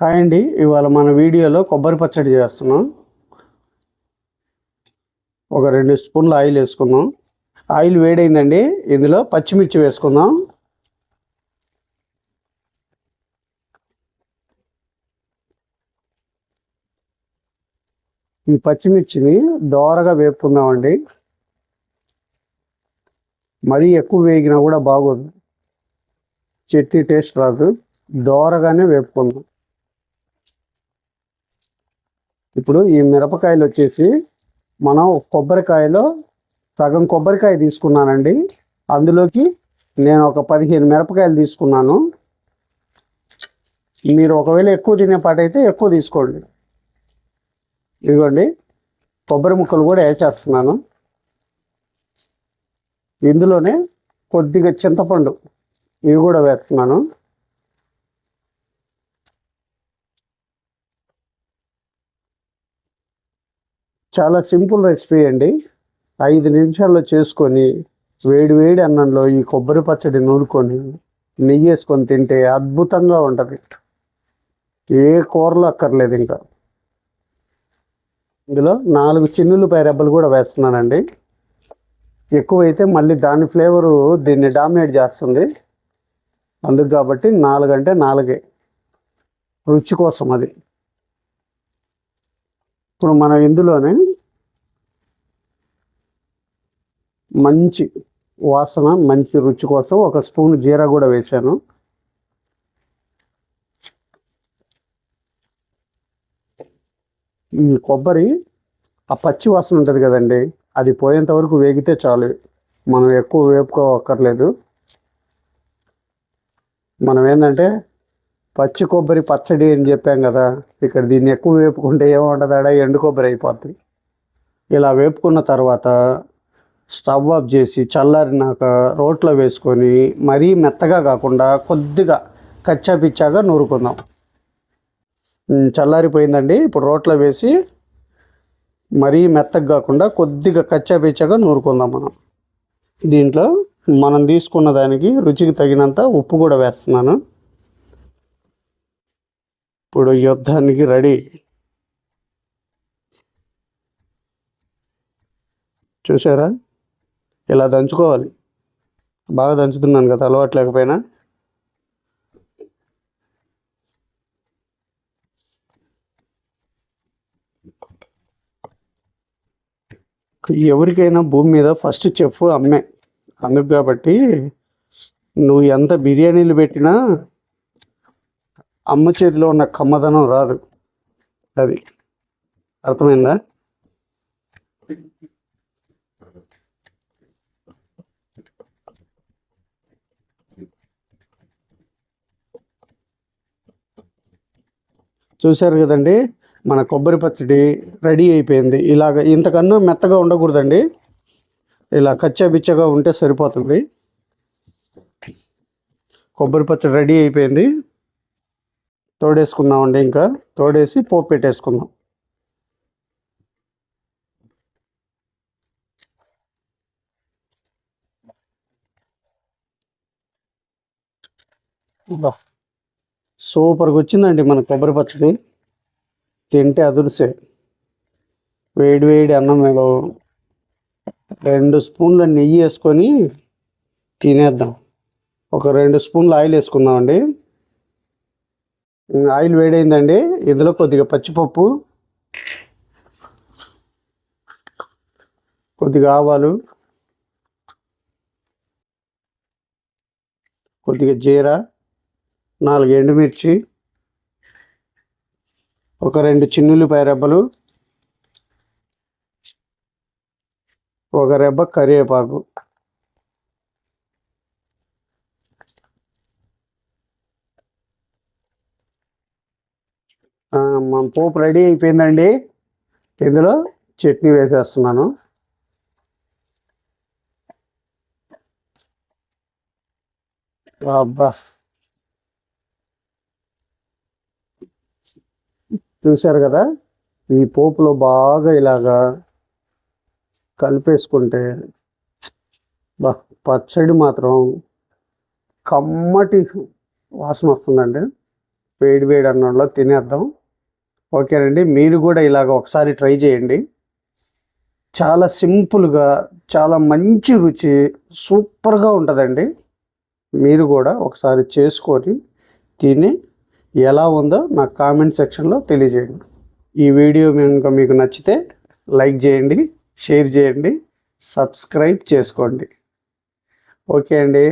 Hi అండి. ఇవాళ మన వీడియోలో కొబ్బరి పచ్చడి చేస్తున్నాం. ఒక రెండు స్పూన్లు ఆయిల్ వేసుకుందాం. ఆయిల్ వేడైందండి. ఇందులో పచ్చిమిర్చి వేసుకుందాం. ఈ పచ్చిమిర్చిని దోరగా వేపుకుందామండి. మరీ ఎక్కువ వేగినా కూడా బాగోదు. చట్నీ టేస్ట్ రాదు. దోరగానే వేపుకుందాం. ఇప్పుడు ఈ మిరపకాయలు వచ్చేసి మనం కొబ్బరికాయలో సగం కొబ్బరికాయ తీసుకున్నానండి. అందులోకి నేను ఒక పదిహేను మిరపకాయలు తీసుకున్నాను. మీరు ఒకవేళ ఎక్కువ తినే పాట అయితే ఎక్కువ తీసుకోండి. ఇదిగోండి కొబ్బరి ముక్కలు కూడా వేసేస్తున్నాను. ఇందులోనే కొద్దిగా చింతపండు ఇవి కూడా వేస్తున్నాను. చాలా సింపుల్ రెసిపీ అండి. ఐదు నిమిషాల్లో చేసుకొని వేడి వేడి అన్నంలో ఈ కొబ్బరి పచ్చడి నూరుకొని నెయ్యి వేసుకొని తింటే అద్భుతంగా ఉంటుంది. ఏ కూరలు అక్కర్లేదు ఇంకా. ఇందులో నాలుగు చిన్నులపాయ రెబ్బలు కూడా వేస్తున్నానండి. ఎక్కువైతే మళ్ళీ దాని ఫ్లేవరు దీన్ని డామినేట్ చేస్తుంది. అందుకు కాబట్టి నాలుగు అంటే నాలుగే. రుచి కోసం అది. ఇప్పుడు మనం ఇందులోనే మంచి వాసన మంచి రుచి కోసం ఒక స్పూన్ జీరా కూడా వేశాను. ఈ కొబ్బరి ఆ పచ్చి వాసన ఉంటుంది కదండి అది పోయేంత వరకు వేగితే చాలు. మనం ఎక్కువ వేపుకోవక్కర్లేదు మనం ఏంటంటే పచ్చి కొబ్బరి పచ్చడి అని చెప్పాం కదా ఇక్కడ దీన్ని ఎక్కువ వేపుకుంటే ఏముంటుందాడా ఎండు కొబ్బరి అయిపోతుంది ఇలా వేపుకున్న తర్వాత స్టవ్ ఆఫ్ చేసి చల్లారినాక రోట్లో వేసుకొని మరీ మెత్తగా కాకుండా కొద్దిగా కచ్చా పిచ్చాగా నూరుకుందాం చల్లారిపోయిందండి. ఇప్పుడు రోట్లో వేసి మరీ మెత్తగా కాకుండా కొద్దిగా కచ్చా పిచ్చాగా నూరుకుందాం మనం. దీంట్లో మనం తీసుకున్న దానికి రుచికి తగినంత ఉప్పు కూడా వేస్తున్నాను. ఇప్పుడు యుద్ధానికి రెడీ. చూసారా? ఇలా దంచుకోవాలి. బాగా దంచుతున్నాను కదా అలవాటు లేకపోయినా. ఎవరికైనా భూమి మీద ఫస్ట్ చెఫ్ అమ్మే. అందుకు కాబట్టి నువ్వు ఎంత బిర్యానీలు పెట్టినా అమ్మ చేతిలో ఉన్న కమ్మదనం రాదు. అది అర్థమైందా? చూశారు కదండి మన కొబ్బరి పచ్చడి రెడీ అయిపోయింది. ఇలాగ ఇంతకన్నా మెత్తగా ఉండకూడదండి. ఇలా కచ్చాబిచ్చగా ఉంటే సరిపోతుంది. కొబ్బరి పచ్చడి రెడీ అయిపోయింది. తోడేసుకున్నామండి ఇంకా. తోడేసి పోపు పెట్టేసుకుందాం. సూపర్గా వచ్చిందండి మన కొబ్బరి పచ్చడి. తింటే అదురుసే. వేడి వేడి అన్నం మీద రెండు స్పూన్ల నెయ్యి వేసుకొని తినేద్దాం. ఒక రెండు స్పూన్లు ఆయిల్ వేసుకుందామండి. ఆయిల్ వేడైందండి. ఇందులో కొద్దిగా పచ్చిపప్పు కొద్దిగా ఆవాలు కొద్దిగా జీరా నాలుగు ఎండుమిర్చి ఒక రెండు చిన్నులపాయ రెబ్బలు ఒక రెబ్బ కరివేపాకు. మన పోపు రెడీ అయిపోయిందండి. ఇందులో చట్నీ వేసేస్తున్నాను. అబ్బా. చూశారు కదా? ఈ పోపులో బాగా ఇలాగా కలిపేసుకుంటే బా పచ్చడి మాత్రం కమ్మటి వాసన వస్తుందండి. వేడి వేడి అన్నంలో తినేద్దాం. ఓకేనండి మీరు కూడా ఇలాగ ఒకసారి ట్రై చేయండి. చాలా సింపుల్గా చాలా మంచి రుచి సూపర్గా ఉంటుందండి. మీరు కూడా ఒకసారి చేసుకొని తిని ఎలా ఉందో నాకు కామెంట్ సెక్షన్లో తెలియజేయండి. ఈ వీడియో కనుక మీకు నచ్చితే లైక్ చేయండి షేర్ చేయండి సబ్స్క్రైబ్ చేసుకోండి. ఓకే అండి.